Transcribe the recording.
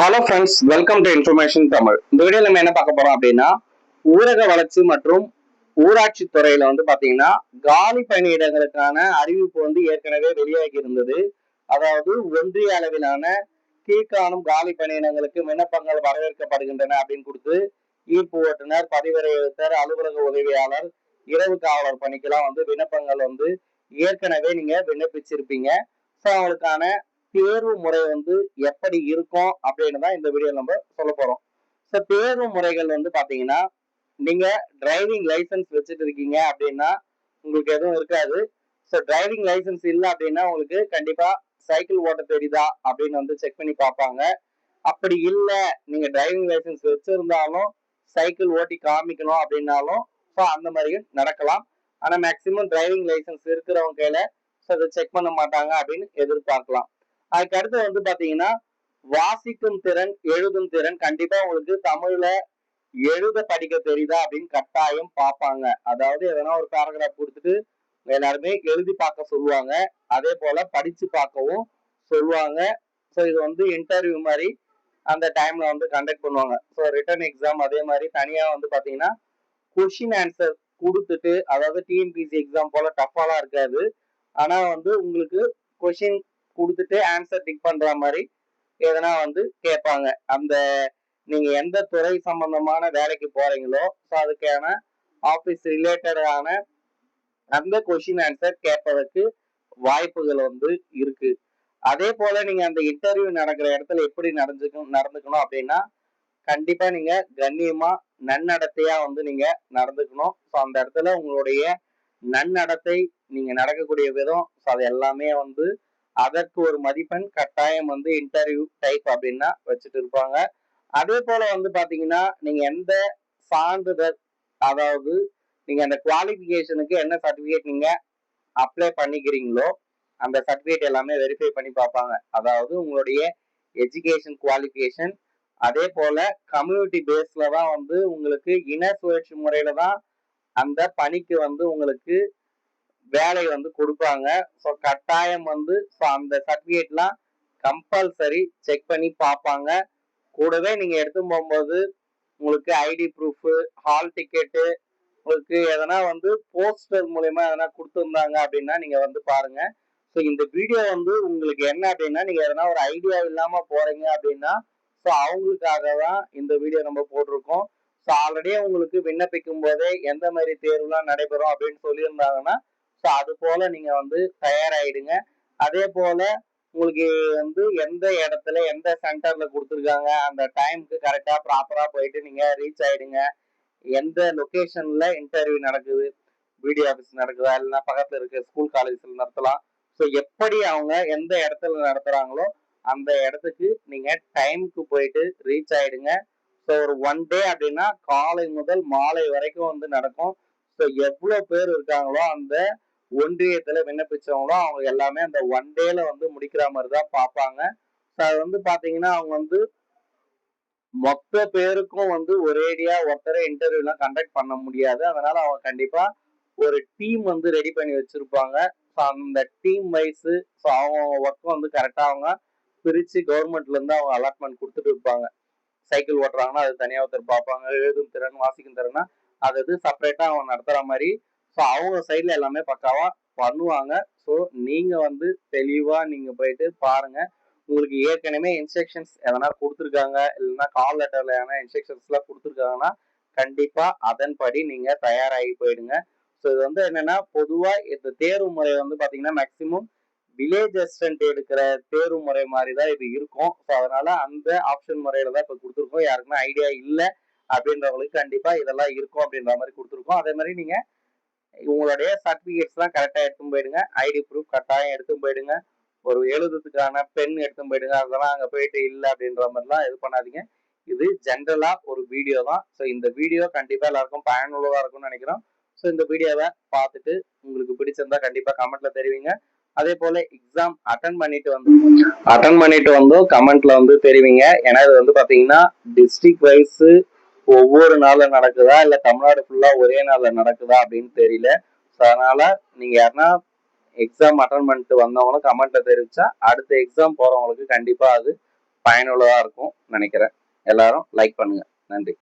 Hello friends welcome to information Tamil இந்த video நம்ம என்ன பார்க்க போறோம் அப்படின்னா ஊரக வளர்ச்சி மற்றும் ஊராட்சி துறையில வந்து பாத்தீங்கன்னா காலி பணியிடங்களுக்கான அறிவிப்பு வந்து ஏற்கனவே வெளியாகி இருந்தது. அதாவது ஒன்றிய அளவிலான கீழ்காணும் காலி பணியிடங்களுக்கு விண்ணப்பங்கள் வரவேற்கப்படுகின்றன அப்படின்னு கொடுத்து ஈர்ப்பு ஓட்டுநர் பதிவரை அலுவலக உதவியாளர் இரவு காவலர் பணிக்கெல்லாம் வந்து விண்ணப்பங்கள் வந்து ஏற்கனவே நீங்க விண்ணப்பிச்சிருப்பீங்க. ஸோ அவங்களுக்கான தேர்வு முறை வந்து எப்படி இருக்கும் அப்படின்னு தான் இந்த வீடியோ நம்ம சொல்ல போறோம். ஸோ தேர்வு முறைகள் வந்து பாத்தீங்கன்னா நீங்க டிரைவிங் லைசன்ஸ் வச்சுட்டு இருக்கீங்க அப்படின்னா உங்களுக்கு எதுவும் இருக்காது. ஸோ டிரைவிங் லைசன்ஸ் இல்லை அப்படின்னா உங்களுக்கு கண்டிப்பா சைக்கிள் ஓட்ட தெரியுதா அப்படின்னு வந்து செக் பண்ணி பார்ப்பாங்க. அப்படி இல்லை நீங்க டிரைவிங் லைசன்ஸ் வச்சிருந்தாலும் சைக்கிள் ஓட்டி காமிக்கணும் அப்படின்னாலும் ஸோ அந்த மாதிரியும் நடக்கலாம். ஆனால் மேக்சிமம் டிரைவிங் லைசன்ஸ் இருக்கிறவங்க கையில ஸோ அதை செக் பண்ண மாட்டாங்க அப்படின்னு எதிர்பார்க்கலாம். அதுக்கு அடுத்து வந்து பாத்தீங்கன்னா வாசிக்கும் திறன் எழுதும் திறன். கண்டிப்பா உங்களுக்கு தமிழ்ல எழுத படிக்க தெரியுதா அப்படின்னு கட்டாயம் பார்ப்பாங்க. அதாவது எதனா ஒரு பேராகிராஃப் கொடுத்துட்டு எல்லாருமே எழுதி பார்க்க சொல்லுவாங்க. அதே போல படிச்சு பார்க்கவும் சொல்லுவாங்க. ஸோ இது வந்து இன்டர்வியூ மாதிரி அந்த டைம்ல வந்து கண்டக்ட் பண்ணுவாங்க. ஸோ ரிட்டர்ன் எக்ஸாம் அதே மாதிரி தனியா வந்து பாத்தீங்கன்னா கொஷின் ஆன்சர் கொடுத்துட்டு அதாவது டிஎன்பிசி எக்ஸாம் போல டஃபாலாம் இருக்காது. ஆனா வந்து உங்களுக்கு கொஷின் கொடுத்துட்டு ஆன்சர் டிக் பண்ற மாதிரி எதனா வந்து கேட்பாங்க அந்த நீங்க எந்த துறை சம்பந்தமான வேலைக்கு போறீங்களோ ஸோ அதுக்கான ஆஃபீஸ் ரிலேட்டடான அந்த கொஷின் ஆன்சர் கேட்பதற்கு வாய்ப்புகள் வந்து இருக்கு. அதே போல நீங்க அந்த இன்டர்வியூ நடக்கிற இடத்துல எப்படி நடந்துக்கணும் நடந்துக்கணும் அப்படின்னா கண்டிப்பா நீங்க கண்ணியமா நன்னடத்தையா வந்து நீங்க நடந்துக்கணும். ஸோ அந்த இடத்துல உங்களுடைய நன்னடத்தை நீங்க நடக்கக்கூடிய விதம் ஸோ அது எல்லாமே வந்து அதற்கு ஒரு மதிப்பெண் கட்டாயம் வந்து இன்டர்வியூ டைப் அப்படின்னா வச்சுட்டு இருப்பாங்க. அதே போல வந்து பாத்தீங்கன்னா நீங்க எந்த சான்றிதழ் அதாவது நீங்க அந்த குவாலிஃபிகேஷனுக்கு என்ன சர்டிபிகேட் நீங்க அப்ளை பண்ணிக்கிறீங்களோ அந்த சர்டிபிகேட் எல்லாமே வெரிஃபை பண்ணி பார்ப்பாங்க. அதாவது உங்களுடைய எஜுகேஷன் குவாலிஃபிகேஷன் அதே போல கம்யூனிட்டி பேஸ்ல தான் வந்து உங்களுக்கு இன சுழற்சி முறையில தான் அந்த பணிக்கு வந்து உங்களுக்கு வேலை வந்து கொடுப்பாங்க. ஸோ கட்டாயம் வந்து ஸோ அந்த சர்டிஃபிகேட்லாம் கம்பல்சரி செக் பண்ணி பார்ப்பாங்க. கூடவே நீங்கள் எடுத்து போகும்போது உங்களுக்கு ஐடி ப்ரூஃபு ஹால் டிக்கெட்டு உங்களுக்கு எதனா வந்து போஸ்டர் மூலயமா எதனா கொடுத்துருந்தாங்க அப்படின்னா நீங்கள் வந்து பாருங்கள் ஸோ இந்த வீடியோ வந்து உங்களுக்கு என்ன அப்படின்னா நீங்கள் எதனா ஒரு ஐடியா இல்லாமல் போகிறீங்க அப்படின்னா ஸோ அவங்களுக்காக தான் இந்த வீடியோ நம்ம போட்டிருக்கோம். ஸோ ஆல்ரெடி உங்களுக்கு விண்ணப்பிக்கும் போதே எந்த மாதிரி தேர்வுலாம் நடைபெறும் அப்படின்னு சொல்லியிருந்தாங்கன்னா ஸோ அது போல நீங்க வந்து தயாராகிடுங்க அதே போல உங்களுக்கு வந்து எந்த இடத்துல எந்த சென்டர்ல கொடுத்துருக்காங்க அந்த டைமுக்கு கரெக்டா ப்ராப்பரா போயிட்டு நீங்க ரீச் ஆயிடுங்க. எந்த லொக்கேஷனில் இன்டர்வியூ நடக்குது பிடி ஆஃபீஸ் நடக்குதா இல்லைன்னா பக்கத்துல இருக்க ஸ்கூல் காலேஜ்ல நடத்தலாம். ஸோ எப்படி அவங்க எந்த இடத்துல நடத்துறாங்களோ அந்த இடத்துக்கு நீங்க டைமுக்கு போயிட்டு ரீச் ஆயிடுங்க. ஸோ ஒரு ஒன் டே அப்படின்னா காலை முதல் மாலை வரைக்கும் வந்து நடக்கும். ஸோ எவ்வளோ பேர் இருக்காங்களோ அந்த ஒன்றியத்துல விண்ணப்பிச்சவங்களும் அவங்க எல்லாமே அந்த ஒன் டேல வந்து முடிக்கிற மாதிரி தான் பார்ப்பாங்க. ஸோ அது வந்து பாத்தீங்கன்னா அவங்க வந்து மொத்த பேருக்கும் வந்து ஒரேடியா ஒருத்தரை இன்டர்வியூ எல்லாம் கண்டக்ட் பண்ண முடியாது. அதனால அவங்க கண்டிப்பா ஒரு டீம் வந்து ரெடி பண்ணி வச்சிருப்பாங்க. ஸோ அந்த டீம் வைஸ் ஸோ அவங்க ஒர்க்கும் வந்து கரெக்டா அவங்க பிரிச்சு கவர்மெண்ட்ல இருந்து அவங்க அலாட்மெண்ட் கொடுத்துட்டு இருப்பாங்க. சைக்கிள் ஓட்டுறாங்கன்னா அது தனியாக ஒருத்தர் பார்ப்பாங்க. எழுதும் திறன் வாசிக்கும் திறன்னா அது இது செப்பரேட்டா அவங்க நடத்துற மாதிரி ஸோ அவங்க சைடில் எல்லாமே பக்காவாக பண்ணுவாங்க. ஸோ நீங்கள் வந்து தெளிவாக நீங்கள் போயிட்டு பாருங்கள் உங்களுக்கு ஏற்கனவே இன்ஸ்ட்ரக்ஷன்ஸ் எதனா கொடுத்துருக்காங்க இல்லைன்னா கால் லெட்டரில் எதனா இன்ஸ்ட்ரக்ஷன்ஸ்லாம் கொடுத்துருக்காங்கன்னா கண்டிப்பாக அதன்படி நீங்கள் தயாராகி போயிடுங்க. ஸோ இது வந்து என்னென்னா பொதுவாக இந்த தேர்வு முறை வந்து பார்த்தீங்கன்னா மேக்ஸிமம் வில்லேஜ் அசிஸ்டன்ட் எடுக்கிற தேர்வு முறை மாதிரி தான் இது இருக்கும். ஸோ அதனால அந்த ஆப்ஷன் முறையில தான் இப்போ கொடுத்துருக்கோம். யாருக்குமே ஐடியா இல்லை அப்படின்றவங்களுக்கு கண்டிப்பாக இதெல்லாம் இருக்கும் அப்படின்ற மாதிரி கொடுத்துருக்கோம். அதே மாதிரி நீங்கள் உங்களுடைய சர்டிபிகேட்ஸ் எல்லாம் கரெக்டா எடுத்துன்னு போயிடுங்க. ஐடி ப்ரூஃப் கட்டாயம் எடுத்துன்னு போயிடுங்க. ஒரு எழுதுறதுக்கான பென் எடுத்துன்னு போயிடுங்க. அதெல்லாம் அங்கே போயிட்டு இல்லை அப்படின்ற மாதிரிலாம் இது பண்ணாதீங்க. இது ஜென்ரலாக ஒரு வீடியோ தான். ஸோ இந்த வீடியோ கண்டிப்பாக எல்லாருக்கும் பயனுள்ளதாக இருக்கும்னு நினைக்கிறோம். ஸோ இந்த வீடியோவை பார்த்துட்டு உங்களுக்கு பிடிச்சிருந்தா கண்டிப்பாக கமெண்ட்ல தெரிவிங்க. அதே போல எக்ஸாம் அட்டன் பண்ணிட்டு வந்து அட்டன் பண்ணிட்டு வந்தும் கமெண்ட்ல வந்து தெரிவிங்க. ஏன்னா இது வந்து பாத்தீங்கன்னா டிஸ்ட்ரிக்ட் வைஸ் ஒவ்வொரு நாளும் நடக்குதா? இல்ல தமிழ்நாடு ஃபுல்லா ஒரே நாள்ல நடக்குதா அப்படின்னு தெரியல. ஸோ அதனால நீங்க யாருன்னா எக்ஸாம் அட்டன் பண்ணிட்டு வந்தவங்களும் கமெண்ட்ல தெரிவிச்சா அடுத்த எக்ஸாம் போறவங்களுக்கு கண்டிப்பா அது பயனுள்ளதா இருக்கும் நினைக்கிறேன். எல்லாரும் லைக் பண்ணுங்க. நன்றி.